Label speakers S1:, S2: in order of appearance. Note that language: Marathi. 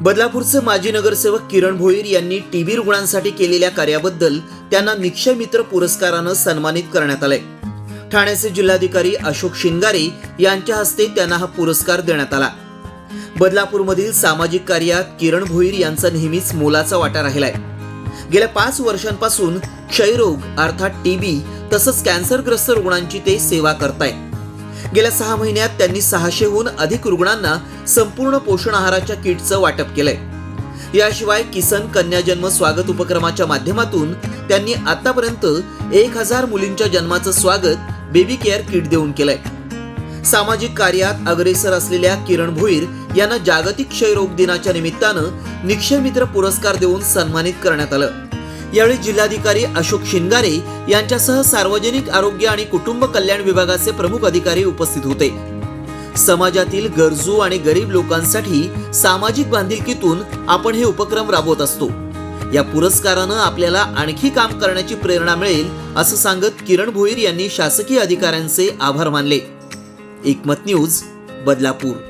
S1: बदलापूरचे माजी नगरसेवक किरण भोईर यांनी टीबी रुग्णांसाठी केलेल्या कार्याबद्दल त्यांना निक्षय मित्र पुरस्कारानं सन्मानित करण्यात आलंय. ठाण्याचे जिल्हाधिकारी अशोक शिंगारे यांच्या हस्ते त्यांना हा पुरस्कार देण्यात आला. बदलापूरमधील सामाजिक कार्यात किरण भोईर यांचा नेहमीच मोलाचा वाटा राहिलाय. गेल्या पाच वर्षांपासून क्षयरोग अर्थात टीबी तसंच कॅन्सरग्रस्त रुग्णांची ते सेवा करतायत. गेल्या सहा महिन्यात त्यांनी सहाशेहून अधिक रुग्णांना संपूर्ण पोषण आहाराच्या किटचं वाटप केलंय. याशिवाय किसन कन्या जन्म स्वागत उपक्रमाच्या माध्यमातून त्यांनी आतापर्यंत एक हजार मुलींच्या जन्माचं स्वागत बेबी केअर किट देऊन केलंय. सामाजिक कार्यात अग्रेसर असलेल्या किरण भोईर यांना जागतिक क्षयरोग दिनाच्या निमित्तानं निक्षय मित्र पुरस्कार देऊन सन्मानित करण्यात आलं. यावेळी जिल्हाधिकारी अशोक शिंगारे यांच्यासह सार्वजनिक आरोग्य आणि कुटुंब कल्याण विभागाचे प्रमुख अधिकारी उपस्थित होते. समाजातील गरजू आणि गरीब लोकांसाठी सामाजिक बांधिलकीतून आपण हे उपक्रम राबवत असतो. या पुरस्कारानं आपल्याला आणखी काम करण्याची प्रेरणा मिळेल असं सांगत किरण भोईर यांनी शासकीय अधिकाऱ्यांचे आभार मानले. एकमत न्यूज बदलापूर.